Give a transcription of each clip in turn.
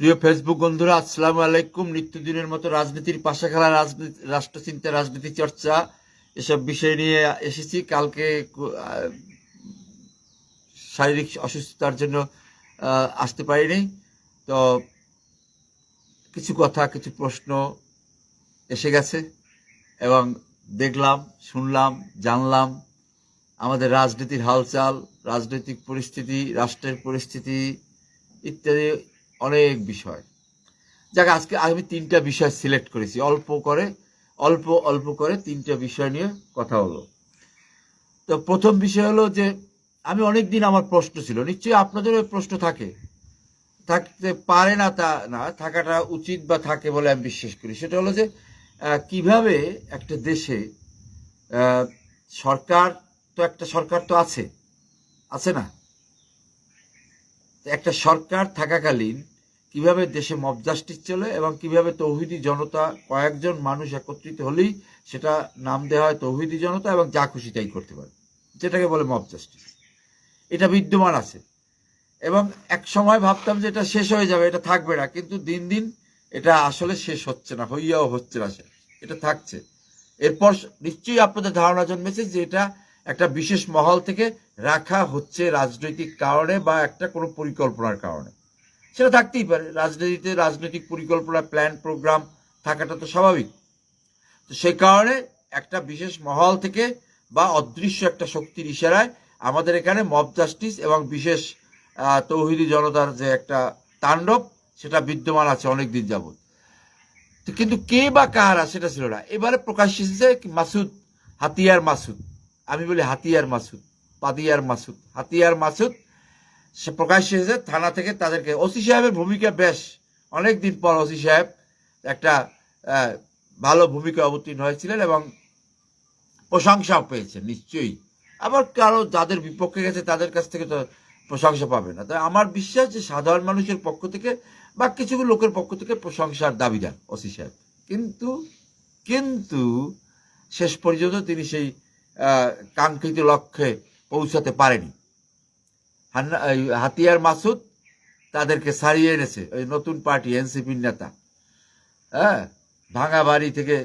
প্রিয় ফেসবুক বন্ধুরা, আসসালামু আলাইকুম। নিত্যদিনের মতো রাজনীতির পাশে খেলা রাজনীতি, রাষ্ট্রচিন্তা, রাজনীতি চর্চা, এসব বিষয় নিয়ে এসেছি। কালকে শারীরিক অসুস্থতার জন্য আসতে পারিনি। তো কিছু কথা, কিছু প্রশ্ন এসে গেছে এবং দেখলাম, শুনলাম, জানলাম আমাদের রাজনীতির হালচাল, রাজনৈতিক পরিস্থিতি, রাষ্ট্রের পরিস্থিতি ইত্যাদি অনেক বিষয়। যাক, আজকে আমি তিনটা বিষয় সিলেক্ট করেছি। অল্প করে, অল্প অল্প করে তিনটা বিষয় নিয়ে কথা হলো। তো প্রথম বিষয় হলো যে, আমি অনেক দিন আমার প্রশ্ন ছিল। নিশ্চয়ই আপনাদেরও প্রশ্ন থাকে। থাকতে পারে না তা না, থাকাটা উচিত বা থাকে বলে আমি বিশ্বাস করি। সেটা হলো যে কীভাবে একটা দেশে সরকার তো একটা সরকার তো আছে। আছে না? একটা সরকার থাকাকালীন কীভাবে দেশে মব জাস্টিস চলে এবং কীভাবে তৌহিদি জনতা কয়েকজন মানুষ একত্রিত হলেই সেটা নাম দেওয়া হয় তৌহিদি জনতা এবং যা খুশি তাই করতে পারে, যেটাকে বলে মব জাস্টিস এটা বিদ্যমান আছে এবং এক সময় ভাবতাম যে এটা শেষ হয়ে যাবে, এটা থাকবে না, কিন্তু দিন দিন এটা আসলে শেষ হচ্ছে না, হইয়াও হচ্ছে না, এটা থাকছে। এরপর নিশ্চয়ই আপনাদের ধারণা জন্মেছে যে এটা একটা বিশেষ মহল থেকে রাখা হচ্ছে রাজনৈতিক কারণে বা একটা কোনো পরিকল্পনার কারণে। সেটা থাকতেই পারে। রাজনীতিতে রাজনৈতিক পরিকল্পনা প্ল্যান প্রোগ্রাম থাকাটা তো স্বাভাবিক। তো সেই কারণে একটা বিশেষ মহল থেকে বা অদৃশ্য একটা শক্তির ইশারায় আমাদের এখানে মব জাস্টিস এবং বিশেষ তৌহিদি জনতার যে একটা তাণ্ডব, সেটা বিদ্যমান আছে অনেক দিন যাবত তো কিন্তু কে বা কাহারা সেটা ছিল না। এবারে প্রকাশ এসেছে মাসুদ, হাতিয়ার মাসুদ। আমি বলি হাতিয়ার মাসুদ, পাদিয়ার মাসুদ। হাতিয়ার মাসুদ সে প্রকাশ এসেছে, থানা থেকে তাদেরকে। ওসি সাহেবের ভূমিকা বেশ। অনেক দিন পর ওসি সাহেব একটা ভালো ভূমিকা অবতীর্ণ হয়েছিলেন এবং প্রশংসাও পেয়েছেন, নিশ্চয়ই। আবার কারও যাদের বিপক্ষে গেছে, তাদের কাছ থেকে তো প্রশংসা পাবে না। তাই আমার বিশ্বাস যে সাধারণ মানুষের পক্ষ থেকে বা কিছু লোকের পক্ষ থেকে প্রশংসার দাবিদার ওসি সাহেব। কিন্তু কিন্তু শেষ পর্যন্ত তিনি সেই কাঙ্ক্ষিত লক্ষ্যে পৌঁছাতে পারেনি। হাতিয়ার মাসুদ তাদেরকে সারিয়ে এনেছে, ওই নতুন পার্টি, এনসিপির নেতা। হ্যাঁ? ভাঙা বাড়ি থেকে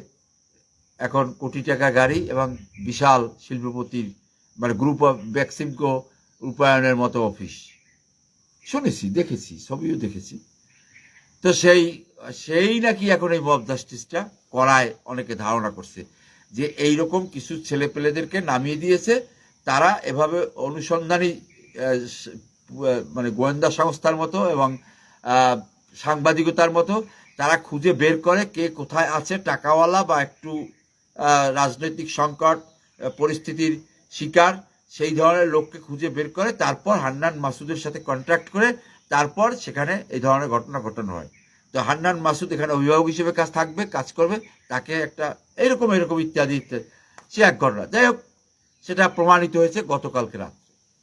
এখন কোটি টাকা গাড়ি এবং বিশাল শিল্পপতির মানে গ্রুপ অফ ভ্যাকসিনকো রূপায়ণের মতো অফিস। শুনেছি, দেখেছি, ছবিও দেখেছি। তো সেই সেই নাকি এখন এই মব জাস্টিসটা করায়, অনেকে ধারণা করছে যে এই রকম কিছু ছেলেপেলেদেরকে নামিয়ে দিয়েছে, তারা এভাবে অনুসন্ধানী মানে গোয়েন্দা সংস্থার মতো এবং সাংবাদিকতার মতো, তারা খুঁজে বের করে কে কোথায় আছে, টাকাওয়ালা বা একটু রাজনৈতিক সংকট পরিস্থিতির শিকার, সেই ধরনের লোককে খুঁজে বের করে, তারপর হান্নান মাসুদের সাথে কন্ট্রাক্ট করে, তারপর সেখানে এই ধরনের ঘটনা ঘটানো হয়। তো হান্নান মাসুদ এখানে অভিভাবক হিসেবে কাজ থাকবে, কাজ করবে, তাকে একটা এইরকম এরকম ইত্যাদি ইত্যাদি সে এক ঘটনা। যাই হোক, সেটা প্রমাণিত হয়েছে গতকালকে রাত।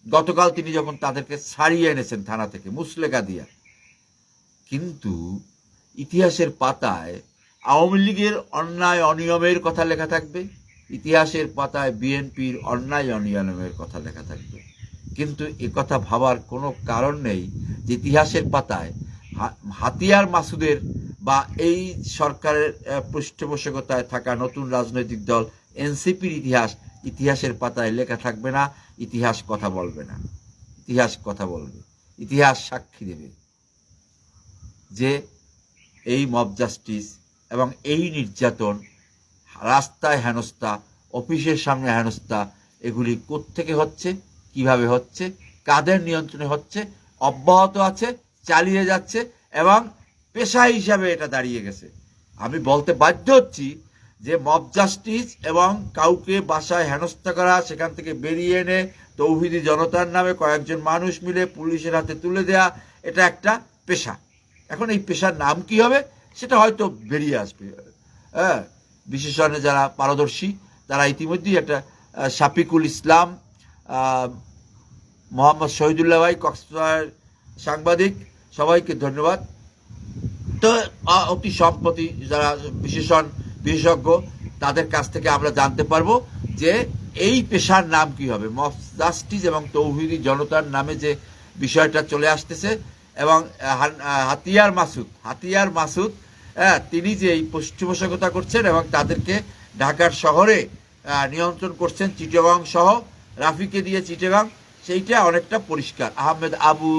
গতকাল তিনি যখন তাদেরকে ছাড়িয়ে এনেছেন থানা থেকে মুসলেকা দিয়া, কিন্তু ইতিহাসের পাতায় আওয়ামী লীগের অন্যায় অনিয়মের কথা লেখা থাকবে, ইতিহাসের পাতায় বিএনপির অন্যায় অনিয়মের কথা লেখা থাকবে। কিন্তু কথা ভাবার কোনো কারণ নেই যে ইতিহাসের পাতায় হাতিয়ার মাসুদের বা এই সরকারের পৃষ্ঠপোষকতায় থাকা নতুন রাজনৈতিক দল, এনসিপির ইতিহাস, ইতিহাসের পাতায় লেখা থাকবে না। ইতিহাস কথা বলবে না। ইতিহাস কথা বলবে। ইতিহাস সাক্ষী দেবে যে এই মব জাস্টিস এবং এই নির্যাতন, রাস্তায় হেনস্থা, অফিসের সামনে হেনস্থা, এগুলি কোত্থেকে হচ্ছে, কীভাবে হচ্ছে, কাদের নিয়ন্ত্রণে হচ্ছে, অব্যাহত আছে, চালিয়ে যাচ্ছে এবং পেশা হিসাবে এটা দাঁড়িয়ে গেছে। আমি বলতে বাধ্য হচ্ছি যে মব জাস্টিস এবং কাউকে বাসায় হেনস্থা করা, সেখান থেকে বেরিয়ে এনে তৌহিদি জনতার নামে কয়েকজন মানুষ মিলে পুলিশের হাতে তুলে দেয়া, এটা একটা পেশা। এখন এই পেশার নাম কি হবে? সেটা হয়তো বেরিয়ে আসবে। হ্যাঁ বিশেষণে যারা পারদর্শী, তারা ইতিমধ্যেই একটা শাফিকুল ইসলাম মোহাম্মদ শহীদুল্লাহ ভাই, কক্সবাজার সাংবাদিক, সবাইকে ধন্যবাদ। তো অতি সম্প্রতি যারা বিশেষণ বিশেষজ্ঞ তাদের কাছ থেকে আমরা জানতে পারব যে এই পেশার নাম কি হবে। মফ এবং তৌহিদি জনতার নামে যে বিষয়টা চলে আসতেছে এবং হাতিয়ার মাসুদ হাতিয়ার মাসুদ হ্যাঁ, তিনি যে এই পৃষ্ঠপোষকতা করছেন এবং তাদেরকে ঢাকার শহরে নিয়ন্ত্রণ করছেন চিটাগাং সহ রাফিকে দিয়ে চিটাগাং সেইটা অনেকটা পরিষ্কার। আহমেদ আবু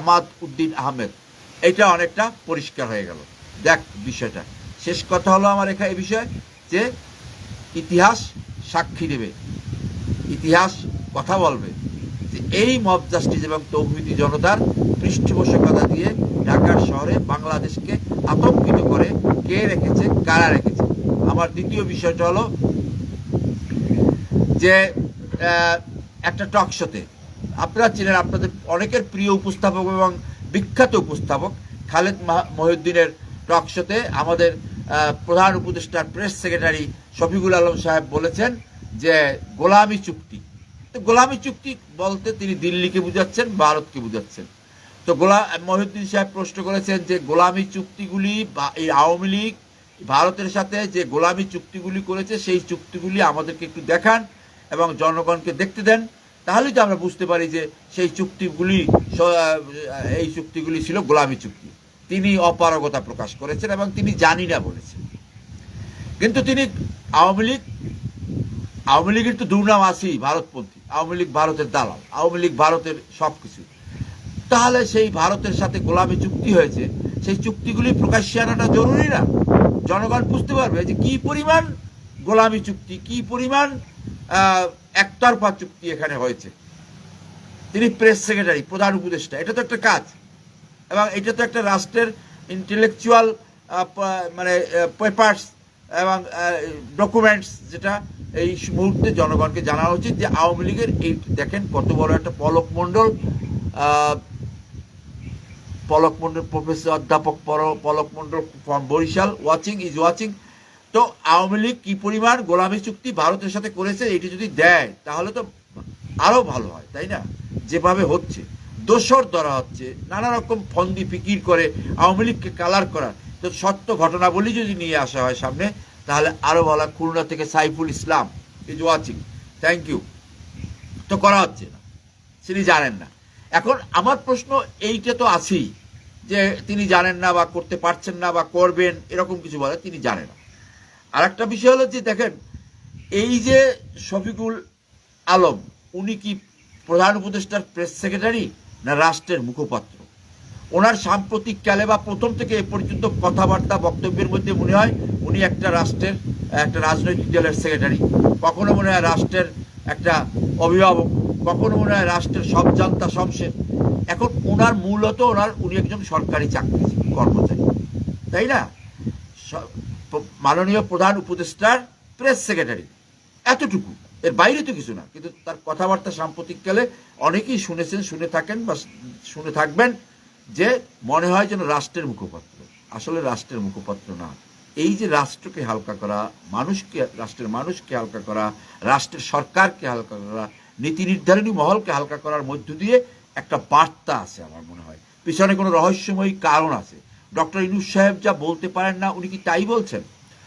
আমাদ উদ্দিন আহমেদ এটা অনেকটা পরিষ্কার হয়ে গেল। দেখ বিষয়টা। শেষ কথা হলো আমার এখানে এই বিষয়ে যে ইতিহাস সাক্ষী দেবে, ইতিহাস কথা বলবে, যে এই মব জাস্টিস এবং তৌহিদি জনতার পৃষ্ঠপোষকতা দিয়ে ঢাকার শহরে বাংলাদেশকে আতঙ্কিত করে কে রেখেছে, কারা রেখেছে। আমার দ্বিতীয় বিষয়টা হলো যে একটা টক শোতে আপনারা চিনেন আপনাদের অনেকের প্রিয় উপস্থাপক এবং বিখ্যাত উপস্থাপক খালেদ মাহ- মহিউদ্দিনের টক শোতে আমাদের প্রধান উপদেষ্টার প্রেস সেক্রেটারি শফিকুল আলম সাহেব বলেছেন যে গোলামি চুক্তি। তো গোলামি চুক্তি বলতে তিনি দিল্লিকে বুঝাচ্ছেন, ভারতকে বুঝাচ্ছেন। তো গোলা, মহিউদ্দিন সাহেব প্রশ্ন করেছেন যে গোলামি চুক্তিগুলি বা এই আওয়ামী লীগ ভারতের সাথে যে গোলামি চুক্তিগুলি করেছে, সেই চুক্তিগুলি আমাদেরকে একটু দেখান এবং জনগণকে দেখতে দেন। তাহলেই তো আমরা বুঝতে পারি যে সেই চুক্তিগুলি এই চুক্তিগুলি ছিল গোলামি চুক্তি। তিনি অপারগতা প্রকাশ করেছেন এবং তিনি জানি না বলেছেন। কিন্তু তিনি আওয়ামী লীগ, আওয়ামী লীগের তো দুর্নাম আছেই ভারতপন্থী, আওয়ামী লীগ ভারতের দালাল, আওয়ামী লীগ ভারতের সব কিছু তাহলে সেই ভারতের সাথে গোলামি চুক্তি হয়েছে, সেই চুক্তিগুলি প্রকাশ্যে আনাটা জরুরি না। জনগণ বুঝতে পারবে যে কি পরিমাণ গোলামি চুক্তি, কি পরিমাণ একতরফা চুক্তি এখানে হয়েছে। তিনি প্রেস সেক্রেটারি প্রধান উপদেষ্টা, এটা তো একটা কাজ। এবং এটা তো একটা রাষ্ট্রের ইন্টেলেকচুয়াল মানে পেপার্স এবং ডকুমেন্টস যেটা এই মুহূর্তে জনগণকে জানানো উচিত যে আওয়ামী লীগের এই দেখেন কত বড় একটা পলক মণ্ডল পলক মণ্ডল প্রফেসর অধ্যাপক Palak Mondal from Barishal watching is watching তো আওয়ামী লীগ কি পরিমাণ গোলামি চুক্তি ভারতের সাথে করেছে, এটি যদি দেয়, তাহলে তো আরও ভালো হয়, তাই না? যেভাবে হচ্ছে। দোসর ধরা হচ্ছে নানা রকম ফন্দি ফিকির করে, আওয়ামী লীগকে কালার করা। তো সত্য ঘটনা ঘটনাবলী যদি নিয়ে আসা হয় সামনে, তাহলে আরও ভালো হয়। খুলনা থেকে Saiful Islam is watching thank you তো করা হচ্ছে না। তিনি জানেন না। এখন আমার প্রশ্ন এইটা তো আছেই, যে তিনি জানেন না বা করতে পারছেন না বা করবেন, এরকম কিছু বলে তিনি জানেন না। আর একটা বিষয় হলো যে দেখেন, এই যে শফিকুল আলম, উনি কি প্রধান উপদেষ্টার প্রেস সেক্রেটারি না রাষ্ট্রের মুখপাত্র। ওনার সাম্প্রতিক কালে বা প্রথম থেকে এ পর্যন্ত কথাবার্তা, বক্তব্যের মধ্যে মনে হয় উনি একটা রাষ্ট্রের, একটা রাজনৈতিক দলের সেক্রেটারি কখনো মনে হয় রাষ্ট্রের একটা অভিভাবক, কখনো মনে হয় রাষ্ট্রের সব জানতা শেষ এখন ওনার মূলত ওনার, উনি একজন সরকারি চাকরি কর্মচারী। তাই না? মাননীয় প্রধান উপদেষ্টার প্রেস সেক্রেটারি এতটুকু। এর বাইরে তো কিছু না। কিন্তু তার কথাবার্তা সাম্প্রতিককালে অনেকেই শুনেছেন, শুনে থাকেন বা শুনে থাকবেন যে মনে হয় যেন রাষ্ট্রের মুখপাত্র। আসলে রাষ্ট্রের মুখপাত্র না। এই যে রাষ্ট্রকে হালকা করা, মানুষকে, রাষ্ট্রের মানুষকে হালকা করা, রাষ্ট্রের সরকারকে হালকা করা, নীতি নির্ধারণী মহলকে হালকা করার মধ্য দিয়ে একটা বার্তা আছে আমার মনে হয়। পিছনে কোনো রহস্যময়ী কারণ আছে। ডক্টর ইনুস সাহেব যা বলতে পারেন না, উনি কি তাই বলছেন?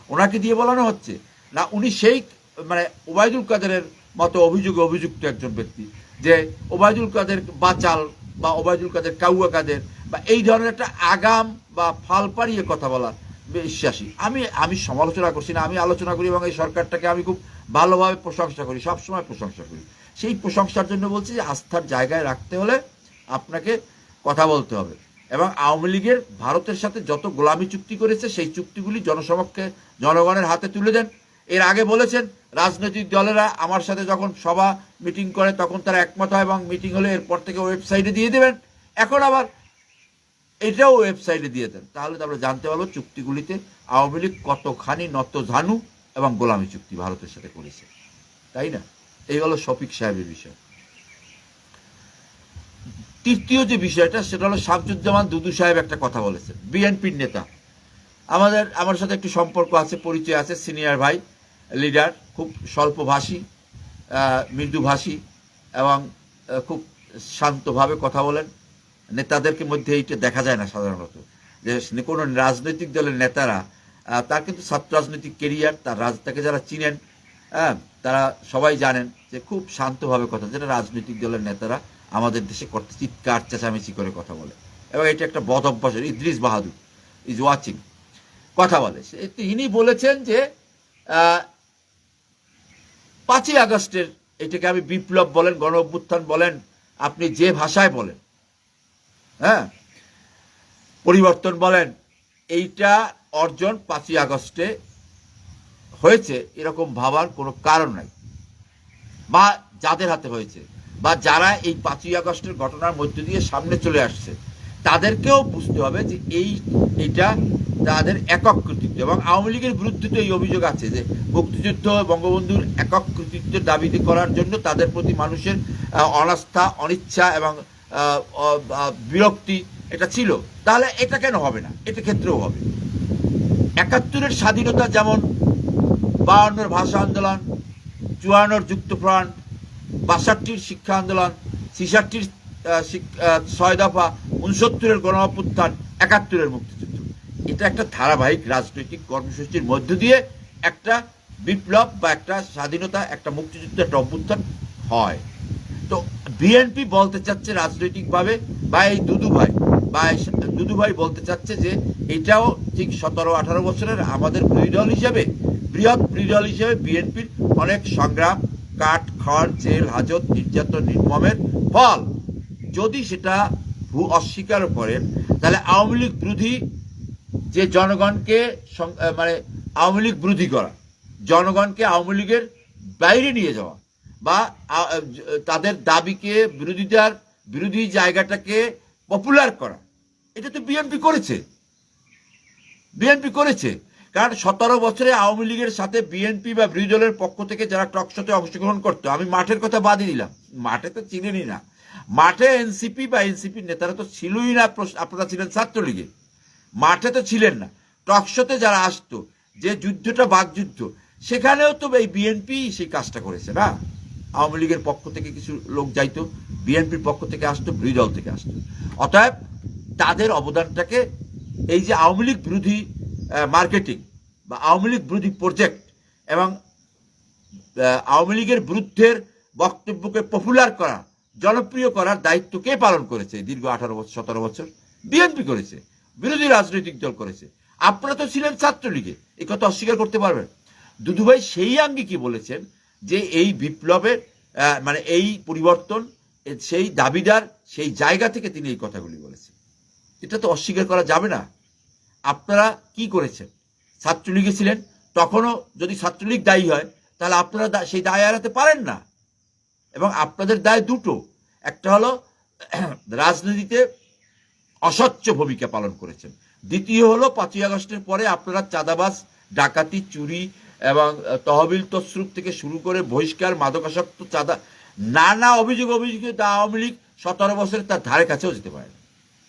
ওনাকে দিয়ে বলানো হচ্ছে। না, উনি সেই মানে ওবায়দুল কাদেরের মতো অভিযোগে অভিযুক্ত একজন ব্যক্তি, যে ওবায়দুল কাদের বাচাল বা ওবায়দুল কাদের কাউয়া কাদের বা এই ধরনের একটা আগাম বা ফাল পাড়িয়ে কথা বলা বিশ্বাসী। আমি আমি সমালোচনা করছি না, আমি আলোচনা করি এবং এই সরকারটাকে আমি খুব ভালোভাবে প্রশংসা করি, সবসময় প্রশংসা করি। সেই প্রশংসার জন্য বলছি যে আস্থার জায়গায় রাখতে হলে আপনাকে কথা বলতে হবে এবং আওয়ামী লীগের ভারতের সাথে যত গোলামি চুক্তি করেছে, সেই চুক্তিগুলি জনসমক্ষে জনগণের হাতে তুলে দেন। এর আগে বলেছেন রাজনৈতিক দলেরা আমার সাথে যখন সভা মিটিং করে, তখন তারা একমত হয় এবং মিটিং হলে এরপর থেকে ওয়েবসাইটে দিয়ে দেবেন। এখন আবার এটাও ওয়েবসাইটে দিয়ে দেন। তাহলে তো আমরা জানতে পারব চুক্তিগুলিতে আওয়ামী লীগ কতখানি নত ঝানু এবং গোলামী চুক্তি ভারতের সাথে করেছে। তাই না? এই হলো শফিক সাহেবের বিষয়। তৃতীয় যে বিষয়টা, সেটা হলো শামসুজ্জামান দুদু সাহেব একটা কথা বলেছেন। বিএনপির নেতা। আমাদের, আমার সাথে একটু সম্পর্ক আছে, পরিচয় আছে, সিনিয়র ভাই। লিডার, খুব স্বল্পভাষী মৃদুভাষী এবং খুব শান্তভাবে কথা বলেন। নেতাদেরকে মধ্যে এইটা দেখা যায় না সাধারণত। যে কোনো রাজনৈতিক দলের নেতারা তার কিন্তু ছাত্র রাজনৈতিক কেরিয়ার, তার রাজ, তাকে যারা চিনেন হ্যাঁ তারা সবাই জানেন যে খুব শান্তভাবে কথা যেটা রাজনৈতিক দলের নেতারা আমাদের দেশে করতে চিৎকার, চেঁচামেচি করে কথা বলে। এবং এটা একটা বদ অভ্যাস ইদ্রিস বাহাদুর ইজ ওয়াচিং কথা বলে। তিনি বলেছেন যে পাঁচই আগস্টের এটাকে আমি বিপ্লব বলেন গণ অভ্যুত্থান বলেন, আপনি যে ভাষায় বলেন হ্যাঁ? পরিবর্তন বলেন, এইটা অর্জন পাঁচই আগস্টে হয়েছে, এরকম ভাবার কোনো কারণ নাই। বা যাদের হাতে হয়েছে, বা যারা এই পাঁচই আগস্টের ঘটনার মধ্য দিয়ে সামনে চলে আসছে তাদেরকেও বুঝতে হবে যে এই, এটা তাদের একক কৃতিত্ব এবং আওয়ামী লীগের বিরুদ্ধে তো এই অভিযোগ আছে যে মুক্তিযুদ্ধ বঙ্গবন্ধুর একক কৃতিত্বের দাবি করার জন্য তাদের প্রতি মানুষের অনাস্থা, অনিচ্ছা এবং বিরক্তি এটা ছিল। তাহলে এটা কেন হবে না? এটা ক্ষেত্রেও হবে। একাত্তরের স্বাধীনতা যেমন বায়ান্নর ভাষা আন্দোলন, চুয়ান্নর যুক্তফ্রন্ট বাষট্টির শিক্ষা আন্দোলন, ছিষট্টির ছয় দফা উনসত্তরের গণ একাত্তরের মুক্তিযুদ্ধ। এটা একটা ধারাবাহিক রাজনৈতিক কর্মসূচির মধ্য দিয়ে একটা বিপ্লব বা একটা স্বাধীনতা, একটা মুক্তিযুদ্ধ, একটা অভ্যুত্থান হয়। তো বিএনপি বলতে চাচ্ছে রাজনৈতিকভাবে বা এই দুদু ভাই বা দুদু ভাই বলতে চাচ্ছে যে এটাও ঠিক সতেরো, আঠারো বছরের আমাদের বিরোধী দল হিসেবে, বৃহৎ বিরোধী দল হিসেবে বিএনপির অনেক সংগ্রাম, কাঠ, খড় জেল হাজত, নির্যাতন, নির্মমের ফল। যদি সেটা ভূ অস্বীকার করেন, তাহলে আওয়ামী লীগ বিরোধী যে জনগণকে মানে আওয়ামী লীগ বিরোধী করা, জনগণকে আওয়ামী লীগের বাইরে নিয়ে যাওয়া বা তাদের দাবিকে বিরোধীদের বিরোধী জায়গাটাকে পপুলার করা, এটা তো বিএনপি করেছে। বিএনপি করেছে। কারণ সতেরো বছরে আওয়ামী লীগের সাথে বিএনপি বা বিরোধী দলের পক্ষ থেকে যারা টকশোতে অংশগ্রহণ করতো, আমি মাঠের কথা বাদই দিলাম। মাঠে তো চিনেনি না। মাঠে এনসিপি বা এনসিপির নেতারা তো ছিলই না আপনারা ছিলেন ছাত্রলীগে মাঠে তো ছিলেন না। টকশোতে যারা আসতো, যে যুদ্ধটা বাকযুদ্ধ, সেখানেও তো এই বিএনপি সেই কাজটা করেছে না? আওয়ামী লীগের পক্ষ থেকে কিছু লোক যাইতো, বিএনপির পক্ষ থেকে আসতো, বিরোধী দল থেকে আসতো। অতএব তাদের অবদানটাকে এই যে আওয়ামী লীগ বিরোধী মার্কেটিং বা আওয়ামী লীগ বিরোধী প্রজেক্ট এবং আওয়ামী লীগের বিরুদ্ধের বক্তব্যকে পপুলার করা জনপ্রিয় করার দায়িত্ব কে পালন করেছে? দীর্ঘ আঠারো বছর, সতেরো বছর বিএনপি করেছে, বিরোধী রাজনৈতিক দল করেছে। আপনারা তো ছিলেন ছাত্রলীগে এই কথা অস্বীকার করতে পারবেন। দুদুভাই সেই আঙ্গি কি বলেছেন যে এই বিপ্লবের মানে এই পরিবর্তন, সেই দাবিদার, সেই জায়গা থেকে তিনি এই কথাগুলি বলেছেন। এটা তো অস্বীকার করা যাবে না। আপনারা কি করেছেন? ছাত্রলীগে ছিলেন, তখনও যদি ছাত্রলীগ দায়ী হয়, তাহলে আপনারা সেই দায় এড়াতে পারেন না। এবং আপনাদের দায় দুটো। একটা হলো, রাজনীতিতে অস্বচ্ছ ভূমিকা পালন করেছেন। দ্বিতীয় হলো, পাঁচই আগস্টের পরে আপনারা চাঁদাবাজ, ডাকাতি, চুরি এবং তহবিল তসরুপ থেকে শুরু করে বহিষ্কার, মাদকাসক্ত চাঁদা, নানা অভিযোগ অভিযোগে আওয়ামী লীগ সতেরো বছরে তার ধারে কাছেও যেতে পারে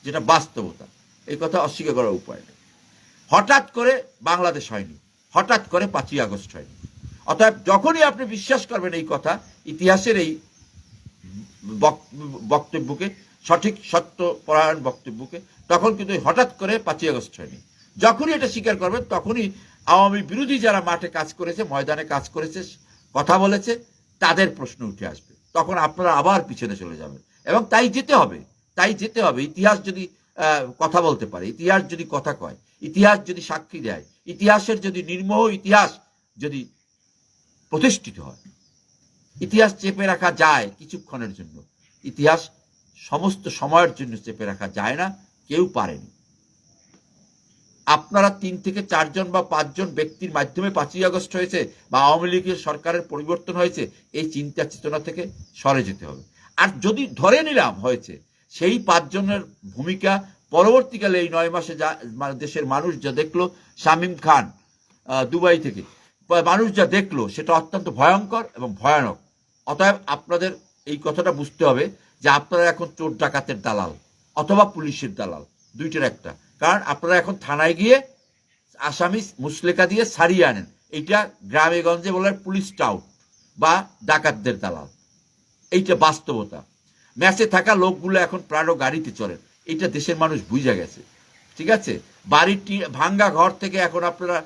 যেটা বাস্তবতা। এই কথা অস্বীকার করার উপায় নেই। হঠাৎ করে বাংলাদেশ হয়নি। হঠাৎ করে পাঁচই আগস্ট হয়নি। অতএব যখনই আপনি বিশ্বাস করবেন এই কথা, ইতিহাসের এই বক- বক্তব্যকে, সঠিক সত্য পরায়ণ বক্তব্যকে, তখন কিন্তু হঠাৎ করে পাঁচই আগস্ট হয়নি। যখনই এটা স্বীকার করবেন, তখনই আওয়ামী বিরোধী যারা মাঠে কাজ করেছে, ময়দানে কাজ করেছে, কথা বলেছে, তাদের প্রশ্ন উঠে আসবে। তখন আপনারা আবার পিছনে চলে যাবেন। এবং তাই যেতে হবে, তাই যেতে হবে। ইতিহাস যদি কথা বলতে পারে, ইতিহাস যদি কথা কয়, ইতিহাস যদি সাক্ষী দেয়, ইতিহাসের যদি নির্মোহ ইতিহাস যদি প্রতিষ্ঠিত হয়। ইতিহাস চেপে রাখা যায় কিছুক্ষণের জন্য। ইতিহাস সমস্ত সময়ের জন্য চেপে রাখা যায় না, কেউ পারেনি। আপনারা তিন থেকে চারজন বা পাঁচজন ব্যক্তির মাধ্যমে পাঁচই আগস্ট হয়েছে বা আওয়ামী লীগের সরকারের পরিবর্তন হয়েছে, এই চিন্তা চেতনা থেকে সরে যেতে হবে। আর যদি ধরে নিলাম হয়েছে, সেই পাঁচজনের ভূমিকা পরবর্তীকালে এই নয় মাসে যা দেশের মানুষ যা দেখল, শামীম খান দুবাই থেকে মানুষ যা দেখল সেটা অত্যন্ত ভয়ঙ্কর এবং ভয়ানক। অতএব আপনাদের এই কথাটা বুঝতে হবে যে আপনারা এখন চোর ডাকাতের দালাল অথবা পুলিশের দালাল, দুইটার একটা। কারণ আপনারা এখন থানায় গিয়ে আসামি মুসলেকা দিয়ে সারিয়ে আনেন। এইটা গ্রামে গঞ্জে বলে পুলিশ টাউট বা ডাকাতদের দালাল। এইটা বাস্তবতা। ম্যাচে থাকা লোকগুলো এখন প্রাণ গাড়িতে চলেন এটা দেশের মানুষ বুঝে গেছে। ঠিক আছে? বাড়িটি ভাঙ্গা ঘর থেকে এখন আপনারা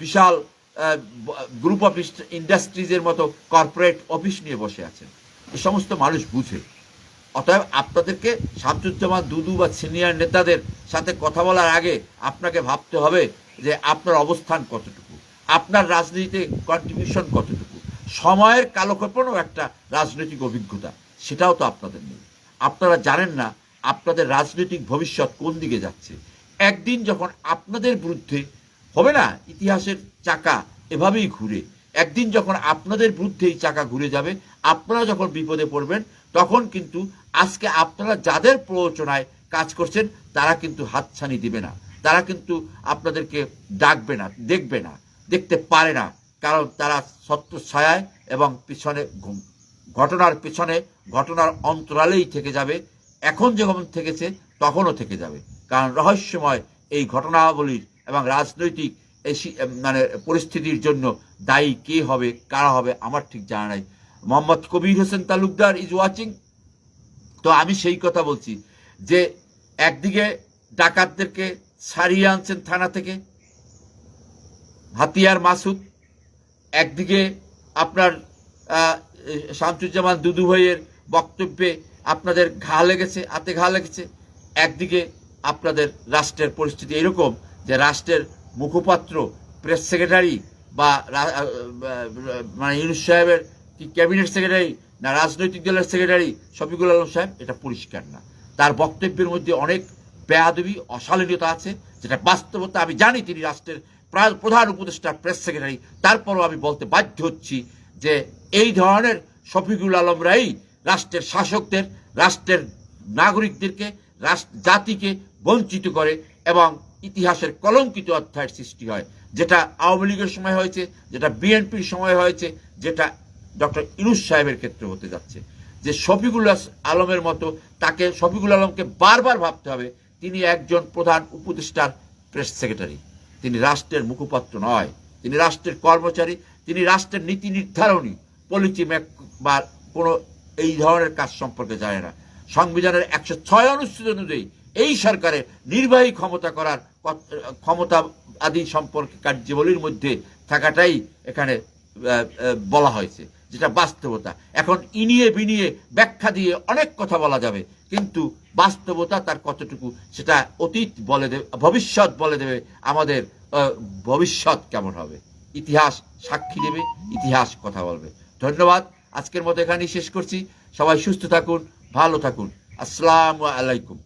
বিশাল গ্রুপ অফ ইন্ডাস্ট্রিজের মতো কর্পোরেট অফিস নিয়ে বসে আছেন। এ সমস্ত মানুষ বুঝে। অতএব আপনাদেরকে শামসুজ্জামান দুদু বা সিনিয়র নেতাদের সাথে কথা বলার আগে আপনাকে ভাবতে হবে যে আপনার অবস্থান কতটুকু, আপনার রাজনীতিতে কন্ট্রিবিউশন কতটুকু। সময়ের কালক্ষেপণও একটা রাজনৈতিক অভিজ্ঞতা, সেটাও তো আপনাদের নেই। আপনারা জানেন না আপনাদের রাজনৈতিক ভবিষ্যৎ কোন দিকে যাচ্ছে। একদিন যখন আপনাদের বিরুদ্ধে হবে না? ইতিহাসের চাকা এভাবেই ঘুরে। একদিন যখন আপনাদের বিরুদ্ধে এই চাকা ঘুরে যাবে, আপনারা যখন বিপদে পড়বেন, তখন কিন্তু আজকে আপনারা যাদের প্ররোচনায় কাজ করছেন, তারা কিন্তু হাতছানি দিবে না। তারা কিন্তু আপনাদেরকে ডাকবে না, দেখবে না, দেখতে পারে না। কারণ তারা সত্য ছায়ায় এবং পিছনে ঘটনার পিছনে, ঘটনার অন্তরালেই থেকে যাবে। এখন যেমন থেকেছে, তখনও থেকে যাবে। কারণ রহস্যময় এই ঘটনাবলীর এবং রাজনৈতিক মানে পরিস্থিতির জন্য দায়ী কে হবে, কারা হবে, আমার ঠিক জানা নাই। মোহাম্মদ কবির হোসেন তালুকদার ইজ ওয়াচিং তো আমি সেই কথা বলছি যে একদিকে ডাকাতদেরকে ছাড়িয়ে আনছেন থানা থেকে, হাতিয়ার মাসুদ, একদিকে আপনার শামসুজ্জামান দুদু ভাইয়ের বক্তব্যে আপনাদের ঘা লেগেছে, হাতে ঘা লেগেছে, একদিকে আপনাদের রাষ্ট্রের পরিস্থিতি এরকম যে রাষ্ট্রের মুখপাত্র প্রেস সেক্রেটারি বা মানে ইউনুস সাহেবের কি ক্যাবিনেট সেক্রেটারি না রাজনৈতিক দলের সেক্রেটারি শফিকুল আলম সাহেব, এটা পরিষ্কার না। তার বক্তব্যের মধ্যে অনেক বেয়াদবি, অশালীনতা আছে, যেটা বাস্তবতা আমি জানি তিনি রাষ্ট্রের প্রা- প্রধান উপদেষ্টা প্রেস সেক্রেটারি তারপরও আমি বলতে বাধ্য হচ্ছি যে এই ধরনের শফিকুল আলমরাই রাষ্ট্রের শাসকদের, রাষ্ট্রের নাগরিকদেরকে, রাষ্ট্র জাতিকে বঞ্চিত করে এবং ইতিহাসের কলঙ্কিত অধ্যায়ের সৃষ্টি হয়, যেটা আওয়ামী লীগের সময় হয়েছে, যেটা বিএনপির সময় হয়েছে, যেটা ডক্টর ইনুস সাহেবের ক্ষেত্রে হতে যাচ্ছে। যে শফিকুল আলমের মতো তাকে শফিকুল আলমকে বারবার ভাবতে হবে, তিনি একজন প্রধান উপদেষ্টার প্রেস সেক্রেটারি। তিনি রাষ্ট্রের মুখপাত্র নয়, তিনি রাষ্ট্রের কর্মচারী, তিনি রাষ্ট্রের নীতি নির্ধারণী। পলিসি ম্যাক বা কোনো এই ধরনের কাজ সম্পর্কে জানে না। সংবিধানের একশো ছয় অনুচ্ছেদ অনুযায়ী এই সরকারের নির্বাহী ক্ষমতা করার ক্ষমতা আদি সম্পর্কে কার্যাবলীর মধ্যে থাকাটাই এখানে বলা হয়েছে, যেটা বাস্তবতা। এখন ইনিয়ে বিনিয়ে ব্যাখ্যা দিয়ে অনেক কথা বলা যাবে, কিন্তু বাস্তবতা তার কতটুকু, সেটা অতীত বলে দেবে, ভবিষ্যৎ বলে দেবে, আমাদের ভবিষ্যৎ কেমন হবে? ইতিহাস সাক্ষী দেবে, ইতিহাস কথা বলবে। ধন্যবাদ, আজকের মতো এখানেই শেষ করছি। সবাই সুস্থ থাকুন, ভালো থাকুন। আসসালামু আলাইকুম।